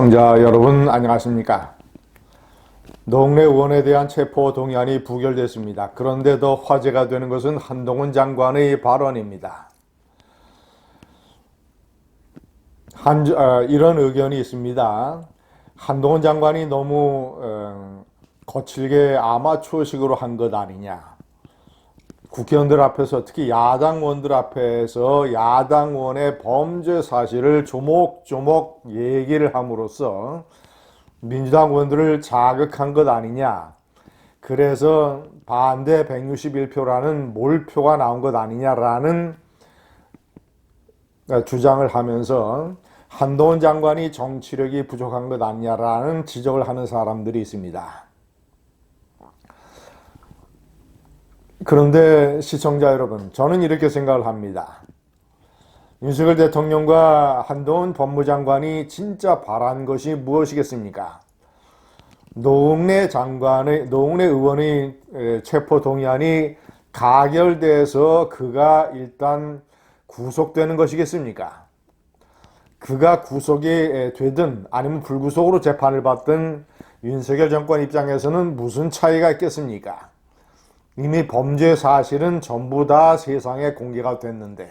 시청자 여러분 안녕하십니까? 노웅래 의원에 대한 체포 동의안이 부결됐습니다. 그런데 더 화제가 되는 것은 한동훈 장관의 발언입니다. 한, 어, 이런 의견이 있습니다. 한동훈 장관이 너무 어, 거칠게 아마추어식으로 한 것 아니냐. 국회의원들 앞에서 특히 야당원들 앞에서 야당원의 범죄 사실을 조목조목 얘기를 함으로써 민주당 의원들을 자극한 것 아니냐. 그래서 반대 161표라는 몰표가 나온 것 아니냐라는 주장을 하면서 한동훈 장관이 정치력이 부족한 것 아니냐라는 지적을 하는 사람들이 있습니다. 그런데 시청자 여러분, 저는 이렇게 생각을 합니다. 윤석열 대통령과 한동훈 법무장관이 진짜 바란 것이 무엇이겠습니까? 노웅래 장관의, 노웅래 의원의 체포 동의안이 가결돼서 그가 일단 구속되는 것이겠습니까? 그가 구속이 되든 아니면 불구속으로 재판을 받든 윤석열 정권 입장에서는 무슨 차이가 있겠습니까? 이미 범죄 사실은 전부 다 세상에 공개가 됐는데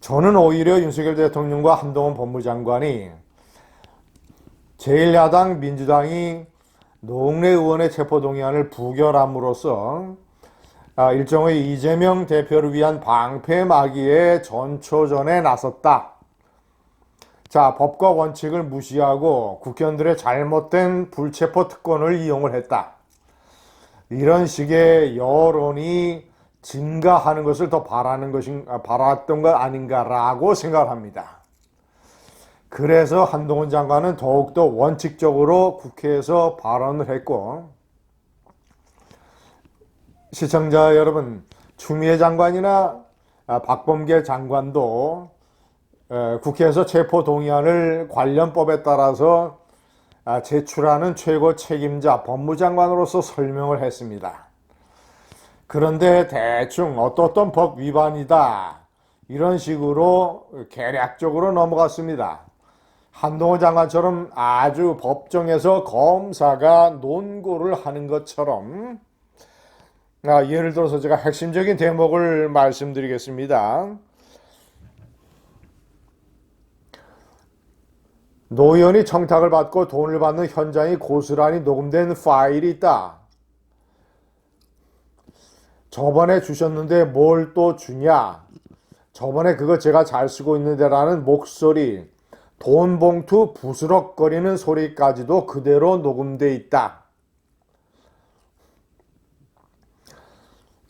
저는 오히려 윤석열 대통령과 한동훈 법무장관이 제1야당 민주당이 노웅래 의원의 체포동의안을 부결함으로써 아, 일종의 이재명 대표를 위한 방패막이의 전초전에 나섰다. 자, 법과 원칙을 무시하고 국회의원들의 잘못된 불체포 특권을 이용을 했다. 이런 식의 여론이 증가하는 것을 더 바라는 것인, 아, 바랐던 것 아닌가라고 생각을 합니다. 그래서 한동훈 장관은 더욱더 원칙적으로 국회에서 발언을 했고, 시청자 여러분, 추미애 장관이나 아, 박범계 장관도 국회에서 체포 동의안을 관련법에 따라서 아, 제출하는 최고 책임자 법무장관으로서 설명을 했습니다. 그런데 대충 어떤 법 위반이다 이런 식으로 계략적으로 넘어갔습니다. 한동훈 장관처럼 아주 법정에서 검사가 논고를 하는 것처럼 아, 예를 들어서 제가 핵심적인 대목을 말씀드리겠습니다. 노연이 청탁을 받고 돈을 받는 현장이 고스란히 녹음된 파일이 있다. 저번에 주셨는데 뭘 또 주냐? 저번에 그거 제가 잘 쓰고 있는데라는 목소리, 돈 봉투 부스럭거리는 소리까지도 그대로 녹음돼 있다.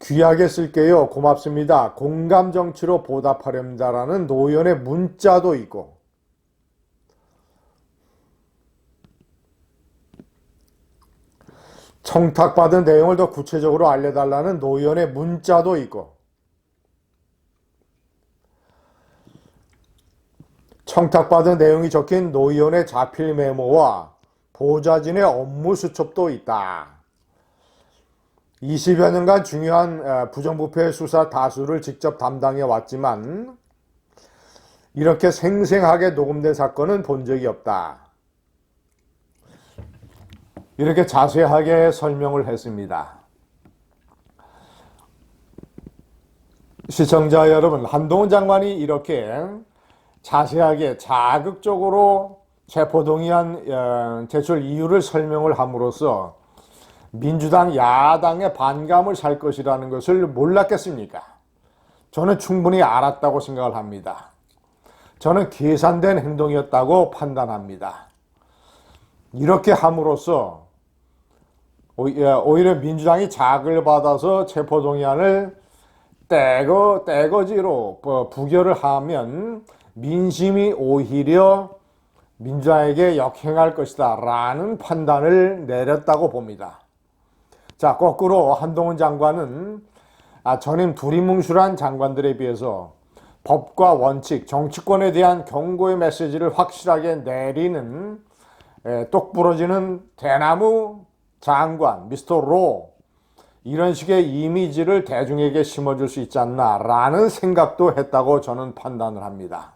귀하게 쓸게요. 고맙습니다. 공감 정치로 보답하렵니다라는 노연의 문자도 있고, 청탁받은 내용을 더 구체적으로 알려달라는 노연의 문자도 있고 청탁받은 내용이 적힌 노연의 자필 메모와 보좌진의 업무 수첩도 있다. 20여 년간 중요한 부정부패 수사 다수를 직접 담당해 왔지만 이렇게 생생하게 녹음된 사건은 본 적이 없다. 이렇게 자세하게 설명을 했습니다. 시청자 여러분, 한동훈 장관이 이렇게 자세하게 자극적으로 체포동의안 어, 제출 이유를 설명을 함으로써 민주당 야당의 반감을 살 것이라는 것을 몰랐겠습니까? 저는 충분히 알았다고 생각을 합니다. 저는 계산된 행동이었다고 판단합니다. 이렇게 함으로써 예, 오히려 민주당이 자극을 받아서 체포동의안을 떼거, 떼거지로 뭐 부결을 하면 민심이 오히려 민주당에게 역행할 것이다 라는 판단을 내렸다고 봅니다. 자, 거꾸로 한동훈 장관은 아, 전임 두리뭉술한 장관들에 비해서 법과 원칙, 정치권에 대한 경고의 메시지를 확실하게 내리는 에, 똑부러지는 대나무 장관, 미스터 로 이런 식의 이미지를 대중에게 심어줄 수 있지 않나라는 생각도 했다고 저는 판단을 합니다.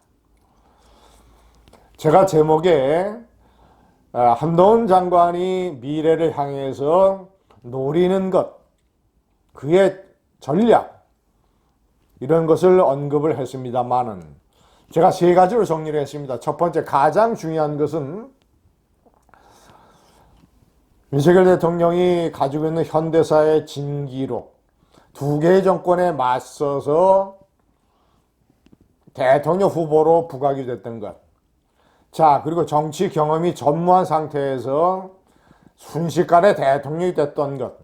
제가 제목에 아, 한동훈 장관이 미래를 향해서 노리는 것, 그의 전략, 이런 것을 언급을 했습니다만은 제가 세 가지로 정리를 했습니다. 첫 번째, 가장 중요한 것은 윤석열 대통령이 가지고 있는 현대사의 진기록, 두 개의 정권에 맞서서 대통령 후보로 부각이 됐던 것. 자, 그리고 정치 경험이 전무한 상태에서 순식간에 대통령이 됐던 것.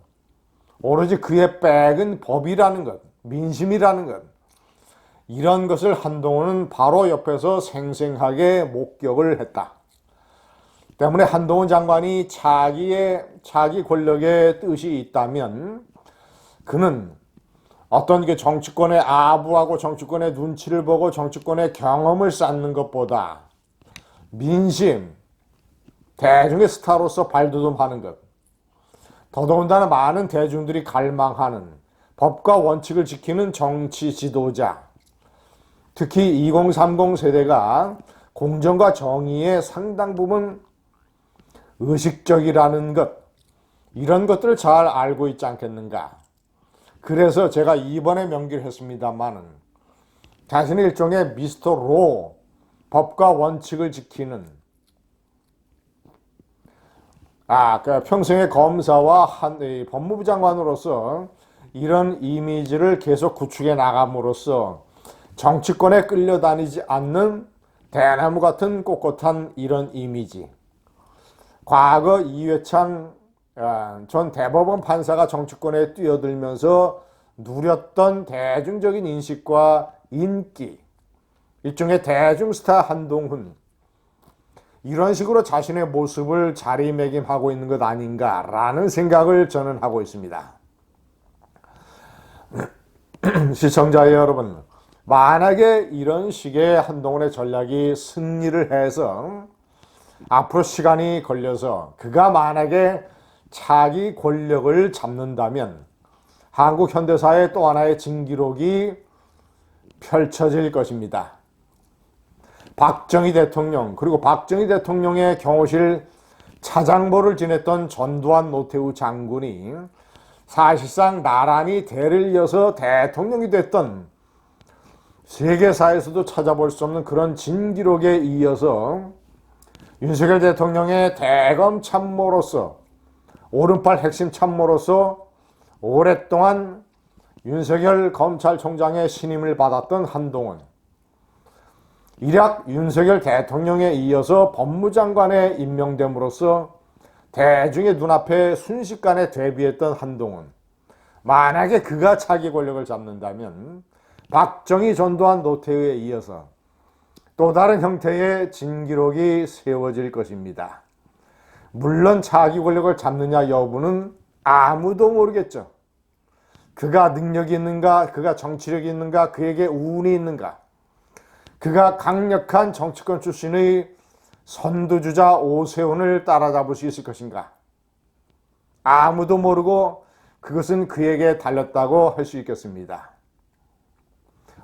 오로지 그의 백은 법이라는 것, 민심이라는 것. 이런 것을 한동훈은 바로 옆에서 생생하게 목격을 했다. 때문에 한동훈 장관이 자기의, 자기 권력의 뜻이 있다면 그는 어떤 그 정치권의 아부하고 정치권의 눈치를 보고 정치권의 경험을 쌓는 것보다 민심, 대중의 스타로서 발돋움하는 것, 더더군다나 많은 대중들이 갈망하는 법과 원칙을 지키는 정치 지도자, 특히 2030 세대가 공정과 정의의 상당 부분 의식적이라는 것, 이런 것들을 잘 알고 있지 않겠는가. 그래서 제가 이번에 명기를 했습니다만은 자신의 일종의 미스터 로, 법과 원칙을 지키는 아, 그 평생의 검사와 한, 법무부 장관으로서 이런 이미지를 계속 구축해 나감으로써 정치권에 끌려다니지 않는 대나무 같은 꼿꼿한 이런 이미지. 과거 이회창 아, 전 대법원 판사가 정치권에 뛰어들면서 누렸던 대중적인 인식과 인기, 일종의 대중스타 한동훈, 이런 식으로 자신의 모습을 자리매김하고 있는 것 아닌가라는 생각을 저는 하고 있습니다. 시청자 여러분, 만약에 이런 식의 한동훈의 전략이 승리를 해서 앞으로 시간이 걸려서 그가 만약에 차기 권력을 잡는다면 한국 현대사의 또 하나의 진기록이 펼쳐질 것입니다. 박정희 대통령 그리고 박정희 대통령의 경호실 차장보를 지냈던 전두환 노태우 장군이 사실상 나란히 대를 이어서 대통령이 됐던 세계사에서도 찾아볼 수 없는 그런 진기록에 이어서 윤석열 대통령의 대검 참모로서 오른팔 핵심 참모로서 오랫동안 윤석열 검찰총장의 신임을 받았던 한동훈 일약 윤석열 대통령에 이어서 법무장관에 임명됨으로써 대중의 눈앞에 순식간에 데뷔했던 한동훈. 만약에 그가 차기 권력을 잡는다면 박정희 전두환 노태우에 이어서 또 다른 형태의 진기록이 세워질 것입니다. 물론 차기 권력을 잡느냐 여부는 아무도 모르겠죠. 그가 능력이 있는가, 그가 정치력이 있는가, 그에게 운이 있는가. 그가 강력한 정치권 출신의 선두주자 오세훈을 따라잡을 수 있을 것인가? 아무도 모르고 그것은 그에게 달렸다고 할 수 있겠습니다.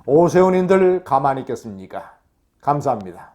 오세훈인들 가만히 있겠습니까? 감사합니다.